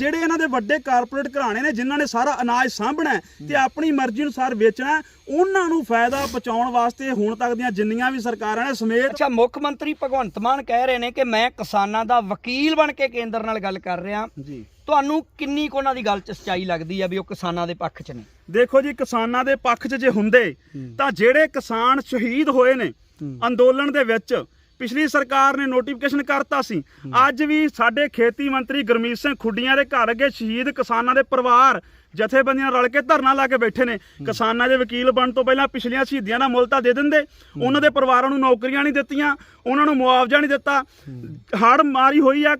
ਜਿਹੜੇ ਇਹਨਾਂ ਦੇ ਵੱਡੇ ਕਾਰਪੋਰੇਟ ਘਰਾਣੇ ਨੇ ਜਿਨ੍ਹਾਂ ਨੇ ਸਾਰਾ ਅਨਾਜ ਸਾਂਭਣਾ ਤੇ ਆਪਣੀ ਮਰਜ਼ੀ ਅਨੁਸਾਰ ਵੇਚਣਾ ਉਹਨਾਂ ਨੂੰ ਫਾਇਦਾ ਪਹੁੰਚਾਉਣ ਵਾਸਤੇ ਹੁਣ ਤੱਕ ਦੀਆਂ ਜਿੰਨੀਆਂ ਵੀ ਸਰਕਾਰਾਂ ਨੇ ਸਮੇਤ ਅੱਛਾ ਮੁੱਖ ਮੰਤਰੀ ਭਗਵੰਤ ਮਾਨ ਕਹਿ ਰਹੇ ਨੇ ਕਿ ਮੈਂ ਕਿਸਾਨਾਂ ਦਾ ਵਕੀਲ ਬਣ ਕੇ ਕੇਂਦਰ ਨਾਲ ਗੱਲ ਕਰ ਰਿਹਾ। ਜੀ। ਤੁਹਾਨੂੰ ਕਿੰਨੀ ਕੁ ਉਹਨਾਂ ਦੀ ਗੱਲ 'ਚ ਸੱਚਾਈ ਲੱਗਦੀ ਆ ਵੀ ਉਹ ਕਿਸਾਨਾਂ ਦੇ ਪੱਖ 'ਚ ਨੇ? ਦੇਖੋ ਜੀ ਕਿਸਾਨਾਂ ਦੇ ਪੱਖ 'ਚ ਜੇ ਹੁੰਦੇ ਤਾਂ ਜਿਹੜੇ ਕਿਸਾਨ ਸ਼ਹੀਦ ਹੋਏ ਨੇ ਅੰਦੋਲਨ ਦੇ ਵਿੱਚ ਪਿਛਲੀ ਸਰਕਾਰ ਨੇ ਨੋਟੀਫਿਕੇਸ਼ਨ ਕਰਤਾ ਸੀ। ਅੱਜ ਵੀ ਸਾਡੇ ਖੇਤੀ ਮੰਤਰੀ ਗੁਰਮੀਤ ਸਿੰਘ ਖੁੱਡੀਆਂ ਦੇ ਘਰ ਅੱਗੇ ਸ਼ਹੀਦ ਕਿਸਾਨਾਂ ਦੇ ਪਰਿਵਾਰ ਜਥੇਬੰਦੀਆਂ ਰਲ ਕੇ ਧਰਨਾ ਲਾ ਕੇ ਬੈਠੇ ਨੇ। ਕਿਸਾਨਾਂ ਦੇ ਵਕੀਲ ਬਣਨ ਤੋਂ ਪਹਿਲਾਂ ਪਿਛਲੀਆਂ ਸ਼ਹੀਦੀਆਂ ਦਾ ਮੁੱਲ ਤਾਂ ਦੇ ਦਿੰਦੇ। ਉਹਨਾਂ ਦੇ ਪਰਿਵਾਰਾਂ ਨੂੰ ਨੌਕਰੀਆਂ ਨਹੀਂ ਦਿੱਤੀਆਂ ਉਹਨਾਂ ਨੂੰ ਮੁਆਵਜ਼ਾ ਨਹੀਂ ਦਿੱਤਾ। ਹੜ ਮਾਰੀ ਹੋਈ ਆ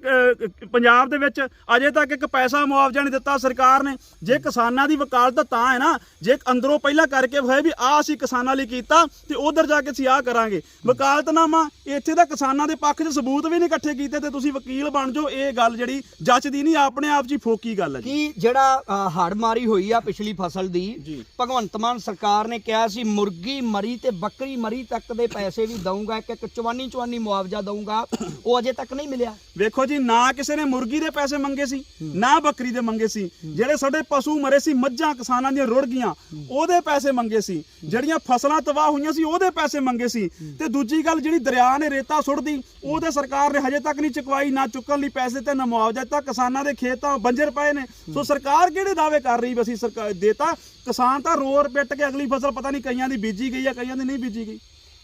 ਪੰਜਾਬ ਦੇ ਵਿੱਚ ਅਜੇ ਤੱਕ ਇੱਕ ਪੈਸਾ ਮੁਆਵਜ਼ਾ ਨਹੀਂ ਦਿੱਤਾ ਸਰਕਾਰ ਨੇ। ਜੇ ਕਿਸਾਨਾਂ ਦੀ ਵਕਾਲਤ ਤਾਂ ਹੈ ਨਾ ਜੇ ਅੰਦਰੋਂ ਪਹਿਲਾਂ ਕਰਕੇ ਹੋਏ ਵੀ ਆ ਅਸੀਂ ਕਿਸਾਨਾਂ ਲਈ ਕੀਤਾ ਤੇ ਉਧਰ ਜਾ ਕੇ ਅਸੀਂ ਆ ਕਰਾਂਗੇ। ਵਕਾਲਤਨਾਮਾ ਇੱਥੇ ਤਾਂ ਕਿਸਾਨਾਂ ਦੇ ਪੱਖ 'ਚ ਸਬੂਤ ਵੀ ਨਹੀਂ ਇਕੱਠੇ ਕੀਤੇ ਤੇ ਤੁਸੀਂ ਵਕੀਲ ਬਣ ਜਾਓ ਇਹ ਗੱਲ ਜਿਹੜੀ ਜੱਚਦੀ ਨਹੀਂ ਆਪਣੇ ਆਪ 'ਚ ਹੀ ਫੋਕੀ ਗੱਲ ਹੈ ਜੀ। ਕੀ ਜਿਹੜਾ ਅ, ਹੜ੍ਹ ਮਾਰੀ ਹੋਈ ਆ ਪਿਛਲੀ ਫਸਲ ਦੀ। ਭਗਵੰਤ ਮਾਨ ਸਰਕਾਰ ਨੇ ਕਿਹਾ ਸੀ ਮੁਰਗੀ ਮਰੀ ਤੇ ਬੱਕਰੀ ਮਰੀ ਤੱਕ ਦੇ ਪੈਸੇ ਵੀ ਦਊਂਗਾ ਇੱਕ ਇੱਕ ਚਵਾਨੀ ਚਵਾਨੀ ਮੁਆਵਜ਼ਾ ਦਊਂਗਾ ਉਹ ਅਜੇ ਤੱਕ ਨਹੀਂ ਮਿਲਿਆ। ਵੇਖੋ ਜੀ ਨਾ ਕਿਸੇ ਨੇ ਮੁਰਗੀ ਦੇ ਪੈਸੇ ਮੰਗੇ ਸੀ ਨਾ ਬੱਕਰੀ ਦੇ ਮੰਗੇ ਸੀ। ਜਿਹੜੇ ਸਾਡੇ ਪਸ਼ੂ ਮਰੇ ਸੀ ਮੱਝਾਂ ਕਿਸਾਨਾਂ ਦੀਆਂ ਰੁੜ ਗਈਆਂ ਉਹਦੇ ਪੈਸੇ ਮੰਗੇ ਸੀ। ਜਿਹੜੀਆਂ ਫਸਲਾਂ ਤਬਾਹ ਹੋਈਆਂ ਸੀ ਉਹਦੇ ਪੈਸੇ ਮੰਗੇ ਸੀ। ਤੇ ਦੂਜੀ ਗੱਲ ਜਿਹੜੀ ਦਰਿਆ ਨੇ ਰੇਤਾ ਸੁੱਟਦੀ ਉਹਦੇ ਸਰਕਾਰ ਨੇ ਹਜੇ ਤੱਕ ਨਹੀਂ ਚੁਕਵਾਈ ਨਾ ਚੁੱਕਣ ਲਈ ਪੈਸੇ ਤੇ ਨਾ ਮੁਆਵਜ਼ਾ ਦਿੱਤਾ। ਕਿਸਾਨਾਂ ਦੇ ਖੇਤ ਤਾਂ ਬੰਜਰ ਪਏ ਨੇ। ਸੋ ਸਰਕਾਰ ਕਿਹੜੇ ਦਾਅਵੇ ਕਰ ਰਹੀ ਵੀ ਅਸੀਂ ਸਰਕਾਰ ਦੇਤਾ ਕਿਸਾਨ ਤਾਂ ਰੋਰ ਪਿੱਟ ਕੇ ਅਗਲੀ ਫਸਲ ਪਤਾ ਨਹੀਂ ਕਈਆਂ ਦੀ ਬੀਜੀ ਗਈ ਆ ਕਈਆਂ ਦੀ ਨਹੀਂ ਬੀਜੀ ਗਈ।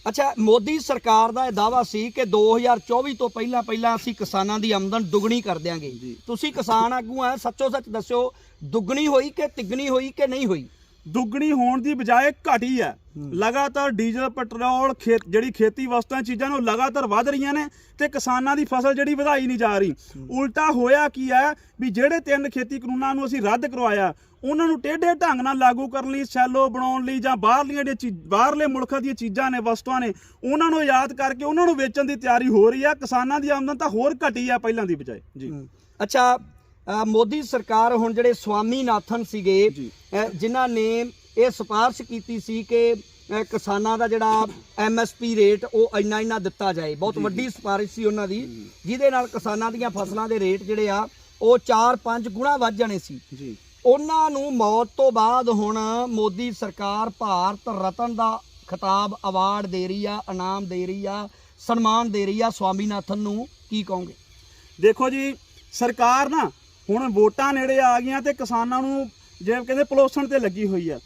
ਅੱਛਾ ਮੋਦੀ ਸਰਕਾਰ ਦਾ ਇਹ ਦਾਵਾ ਸੀ ਕਿ 2024 ਤੋਂ ਪਹਿਲਾਂ ਪਹਿਲਾਂ ਅਸੀਂ ਕਿਸਾਨਾਂ ਦੀ ਆਮਦਨ ਦੁੱਗਣੀ ਕਰ ਦਿਆਂਗੇ। ਤੁਸੀਂ ਕਿਸਾਨ ਆਗੂ ਆ ਸੱਚੋ ਸੱਚ ਦੱਸਿਓ ਦੁੱਗਣੀ ਹੋਈ ਕਿ ਤਿੱਗਣੀ ਹੋਈ ਕਿ ਨਹੀਂ ਹੋਈ? ਦੁੱਗਣੀ ਹੋਣ ਦੀ ਬਜਾਏ ਘਟੀ ਹੈ ਲਗਾਤਾਰ ਡੀਜ਼ਲ ਪੈਟਰੋਲ ਖੇਤ ਜਿਹੜੀ ਖੇਤੀ ਵਸਤਾਂ ਚੀਜ਼ਾਂ ਨੇ ਲਗਾਤਾਰ ਵਧ ਰਹੀਆਂ ਨੇ ਤੇ ਕਿਸਾਨਾਂ ਦੀ ਫਸਲ ਜਿਹੜੀ ਵਧਾਈ ਨਹੀਂ ਜਾ ਰਹੀ। ਉਲਟਾ ਹੋਇਆ ਕੀ ਹੈ ਵੀ ਜਿਹੜੇ ਤਿੰਨ ਖੇਤੀ ਕਾਨੂੰਨਾਂ ਨੂੰ ਅਸੀਂ ਰੱਦ ਕਰਵਾਇਆ ਉਹਨਾਂ ਨੂੰ ਟੇਢੇ ਢੰਗ ਨਾਲ ਲਾਗੂ ਕਰਨ ਲਈ ਸੈਲੋ ਬਣਾਉਣ ਲਈ ਜਾਂ ਬਾਹਰਲੀਆਂ ਜਿਹੜੀਆਂ ਬਾਹਰਲੇ ਮੁਲਕਾਂ ਦੀਆਂ ਚੀਜ਼ਾਂ ਨੇ ਵਸਤੂਆਂ ਨੇ ਉਹਨਾਂ ਨੂੰ ਯਾਦ ਕਰਕੇ ਉਹਨਾਂ ਨੂੰ ਵੇਚਣ ਦੀ ਤਿਆਰੀ ਹੋ ਰਹੀ ਹੈ। ਕਿਸਾਨਾਂ ਦੀ ਆਮਦਨ ਤਾਂ ਹੋਰ ਘਟੀ ਆ ਪਹਿਲਾਂ ਦੀ ਬਜਾਏ। ਜੀ। ਅੱਛਾ ਮੋਦੀ ਸਰਕਾਰ ਹੁਣ ਜਿਹੜੇ ਸਵਾਮੀਨਾਥਨ ਸੀਗੇ ਜਿਨ੍ਹਾਂ ਨੇ ਇਹ ਸਿਫਾਰਿਸ਼ ਕੀਤੀ ਸੀ ਕਿ ਕਿਸਾਨਾਂ ਦਾ ਜਿਹੜਾ ਐਮਐਸਪੀ ਰੇਟ ਉਹ ਇੰਨਾ ਇੰਨਾ ਦਿੱਤਾ ਜਾਏ। ਬਹੁਤ ਵੱਡੀ ਸਿਫਾਰਿਸ਼ ਸੀ ਉਹਨਾਂ ਦੀ। ਜਿਹਦੇ ਨਾਲ ਕਿਸਾਨਾਂ ਦੀਆਂ ਫਸਲਾਂ ਦੇ ਰੇਟ ਜਿਹੜੇ ਆ ਉਹ 4-5 ਗੁਣਾ ਵੱਧ ਜਾਣੇ ਸੀ। ਜੀ। ਉਹਨਾਂ ਨੂੰ ਮੌਤ ਤੋਂ ਬਾਅਦ ਹੁਣ ਮੋਦੀ ਸਰਕਾਰ ਭਾਰਤ ਰਤਨ ਦਾ ਖਿਤਾਬ ਅਵਾਰਡ ਦੇ ਰਹੀ ਆ ਇਨਾਮ ਦੇ ਰਹੀ ਆ ਸਨਮਾਨ ਦੇ ਰਹੀ ਆ ਸਵਾਮੀਨਾਥਨ ਨੂੰ। ਕੀ ਕਹੋਗੇ? ਦੇਖੋ ਜੀ ਸਰਕਾਰ ਨਾ ਹੁਣ ਵੋਟਾਂ ਨੇੜੇ ਆ ਗਈਆਂ ਤੇ ਕਿਸਾਨਾਂ ਨੂੰ ਜੇ ਕਹਿੰਦੇ ਪਲੋਸਣ ਤੇ ਲੱਗੀ ਹੋਈ ਆ।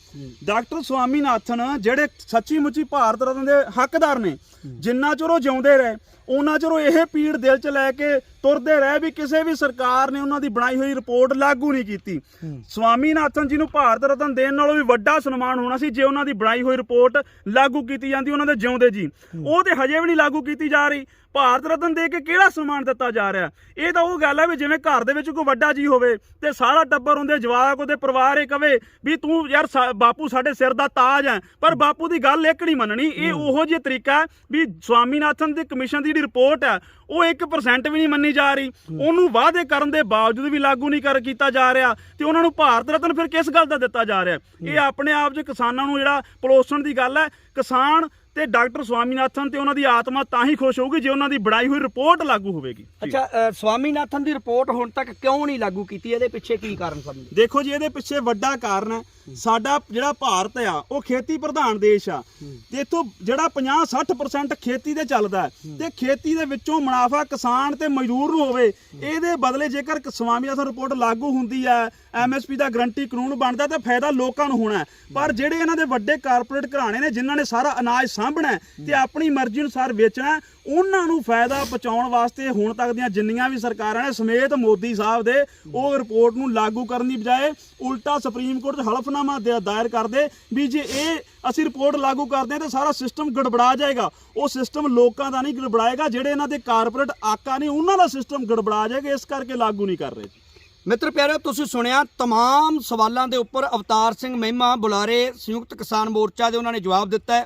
ਡਾਕਟਰ ਸਵਾਮੀਨਾਥਨ ਜਿਹੜੇ ਸੱਚੀ ਮੁੱਚੀ ਭਾਰਤ ਰਤਨ ਦੇ ਹੱਕਦਾਰ ਨੇ, ਜਿੰਨਾ ਚਿਰ ਉਹ ਜਿਉਂਦੇ ਰਹੇ ਉਹਨਾਂ ਚਿਰ ਉਹ ਇਹ ਪੀੜ ਦਿਲ 'ਚ ਲੈ ਕੇ ਤੁਰਦੇ ਰਹੇ ਵੀ ਕਿਸੇ ਵੀ ਸਰਕਾਰ ਨੇ ਉਹਨਾਂ ਦੀ ਬਣਾਈ ਹੋਈ ਰਿਪੋਰਟ ਲਾਗੂ ਨਹੀਂ ਕੀਤੀ। ਸਵਾਮੀਨਾਥਨ ਜੀ ਨੂੰ ਭਾਰਤ ਰਤਨ ਦੇਣ ਨਾਲੋਂ ਵੀ ਵੱਡਾ ਸਨਮਾਨ ਹੋਣਾ ਸੀ ਜੇ ਉਹਨਾਂ ਦੀ ਬਣਾਈ ਹੋਈ ਰਿਪੋਰਟ ਲਾਗੂ ਕੀਤੀ ਜਾਂਦੀ, ਉਹਨਾਂ ਦੇ ਜਿਉਂਦੇ ਜੀ। ਉਹ ਤੇ ਹਜੇ ਵੀ ਨਹੀਂ ਲਾਗੂ ਕੀਤੀ ਜਾ ਰਹੀ। ਭਾਰਤ ਰਤਨ ਦੇ ਕੇ ਕਿਹੜਾ ਸਨਮਾਨ ਦਿੱਤਾ ਜਾ ਰਿਹਾ? ਇਹ ਤਾਂ ਉਹ ਗੱਲ ਹੈ ਵੀ ਜਿਵੇਂ ਘਰ ਦੇ ਵਿੱਚ ਕੋਈ ਵੱਡਾ ਜੀ ਹੋਵੇ ਤੇ ਸਾਰਾ ਟੱਬਰ ਹੁੰਦੇ ਜਵਾਕ, ਉਹਦੇ ਪਰਿਵਾਰ ਇਹ ਕਵੇ ਵੀ ਤੂੰ ਯਾਰ ਸਾ- ਬਾਪੂ ਸਾਡੇ ਸਿਰ ਦਾ ਤਾਜ ਹੈ ਪਰ ਬਾਪੂ ਦੀ ਗੱਲ ਇੱਕ ਨਹੀਂ ਮੰਨਣੀ। ਇਹ ਉਹੋ ਜਿਹਾ ਤਰੀਕਾ ਹੈ ਵੀ ਸਵਾਮੀਨਾਥਨ ਦੀ ਕਮਿਸ਼ਨ ਦੀ ਜਿਹੜੀ ਰਿਪੋਰਟ ਹੈ ਉਹ 1% ਵੀ ਨਹੀਂ ਮੰਨੀ ਜਾ ਰਹੀ। ਉਹਨੂੰ ਵਾਅਦੇ ਕਰਨ ਦੇ ਬਾਵਜੂਦ ਵੀ ਲਾਗੂ ਨਹੀਂ ਕਰ ਕੀਤਾ ਜਾ ਰਿਹਾ ਤੇ ਉਹਨਾਂ ਨੂੰ ਭਾਰਤ ਰਤਨ ਫਿਰ ਕਿਸ ਗੱਲ ਦਾ ਦਿੱਤਾ ਜਾ ਰਿਹਾ? ਇਹ ਆਪਣੇ ਆਪ 'ਚ ਕਿਸਾਨਾਂ ਨੂੰ ਜਿਹੜਾ ਪਲੋਸਣ ਦੀ ਗੱਲ ਹੈ ਕਿਸਾਨ ਤੇ ਡਾਕਟਰ ਸਵਾਮੀਨਾਥਨ ਤੇ ਉਹਨਾਂ ਦੀ ਆਤਮਾ ਤਾਂ ਹੀ ਖੁਸ਼ ਹੋਊਗੀ ਜੇ ਉਹਨਾਂ ਦੀ ਬਣਾਈ ਹੋਈ ਰਿਪੋਰਟ ਲਾਗੂ ਹੋਵੇਗੀ। ਅੱਛਾ ਅ, ਸਵਾਮੀਨਾਥਨ ਦੀ ਰਿਪੋਰਟ ਹੁਣ ਤੱਕ ਕਿਉਂ ਨਹੀਂ ਲਾਗੂ ਕੀਤੀ? ਇਹਦੇ ਪਿੱਛੇ ਕੀ ਕਾਰਨ ਸਮਝਦੇ ਦੇਖੋ ਜੀ ਇਹਦੇ ਪਿੱਛੇ ਵੱਡਾ ਕਾਰਨ ਹੈ। ਸਾਡਾ ਜਿਹੜਾ ਭਾਰਤ ਆ ਉਹ ਖੇਤੀ ਪ੍ਰਧਾਨ ਦੇਸ਼ ਆ। ਤੇ ਇਥੋਂ ਜਿਹੜਾ 50 60% ਖੇਤੀ ਤੇ ਚੱਲਦਾ ਹੈ ਤੇ ਖੇਤੀ ਦੇ ਵਿੱਚੋਂ ਮੁਨਾਫਾ ਕਿਸਾਨ ਤੇ ਮਜ਼ਦੂਰ ਨੂੰ ਹੋਵੇ ਇਹਦੇ ਬਦਲੇ ਜੇਕਰ ਸਵਾਮੀਨਾਥਨ ਰਿਪੋਰਟ ਲਾਗੂ ਹੁੰਦੀ ਹੈ ਐਮਐਸਪੀ ਦਾ ਗਰੰਟੀ ਕਾਨੂੰਨ ਬਣਦਾ ਤਾਂ ਫਾਇਦਾ ਲੋਕਾਂ ਨੂੰ ਹੋਣਾ ਹੈ। ਪਰ ਜਿਹੜੇ ਇਹਨਾਂ ਦੇ ਵੱਡੇ ਕਾਰਪੋਰੇਟ ਘਰਾਣੇ ਨੇ ਜਿਨ੍ਹਾਂ ਨੇ ਸਾਰਾ ਅਨਾਜ ਸਾਂਭਣਾ ਹੈ ਤੇ ਆਪਣੀ ਮਰਜ਼ੀ ਅਨੁਸਾਰ ਵੇਚਣਾ ਹੈ, ਉਹਨਾਂ ਨੂੰ ਫਾਇਦਾ ਪਹੁੰਚਾਉਣ ਵਾਸਤੇ ਹੁਣ ਤੱਕ ਦੀਆਂ ਜਿੰਨੀਆਂ ਵੀ ਸਰਕਾਰਾਂ ਨੇ ਸਮੇਤ ਮੋਦੀ ਸਾਹਿਬ ਦੇ ਉਹ ਰਿਪੋਰਟ ਨੂੰ ਲਾਗੂ ਕਰਨ ਦੀ ਬਜਾਏ ਉਲਟਾ ਸੁਪਰੀਮ ਕੋਰਟ 'ਚ ਹਲਫਨਾਮਾ ਦੇ- ਦਾਇਰ ਕਰਦੇ ਵੀ ਜੇ ਇਹ ਅਸੀਂ ਰਿਪੋਰਟ ਲਾਗੂ ਕਰਦੇ ਹਾਂ ਤਾਂ ਸਾਰਾ ਸਿਸਟਮ ਗੜਬੜਾ ਜਾਏਗਾ ਉਹ ਸਿਸਟਮ ਲੋਕਾਂ ਦਾ ਨਹੀਂ ਗੜਬੜਾਏਗਾ ਜਿਹੜੇ ਇਹਨਾਂ ਦੇ ਕਾਰਪੋਰੇਟ ਆਕਾ ਨੇ ਉਹਨਾਂ ਦਾ ਸਿਸਟਮ ਗੜਬੜਾ ਜਾਏਗਾ ਇਸ ਕਰਕੇ ਲਾਗੂ ਨਹੀਂ ਕਰ ਰਹੇ ਜੀ ਮਿੱਤਰ ਪਿਆਰਿਓ ਤੁਸੀਂ ਸੁਣਿਆ तमाम ਸਵਾਲਾਂ ਦੇ ਉੱਪਰ ਅਵਤਾਰ ਸਿੰਘ ਮਹਿਮਾ ਬੁਲਾਰੇ ਸੰਯੁਕਤ ਕਿਸਾਨ ਮੋਰਚਾ ਦੇ ਉਹਨਾਂ ਨੇ ਜਵਾਬ ਦਿੱਤਾ ਹੈ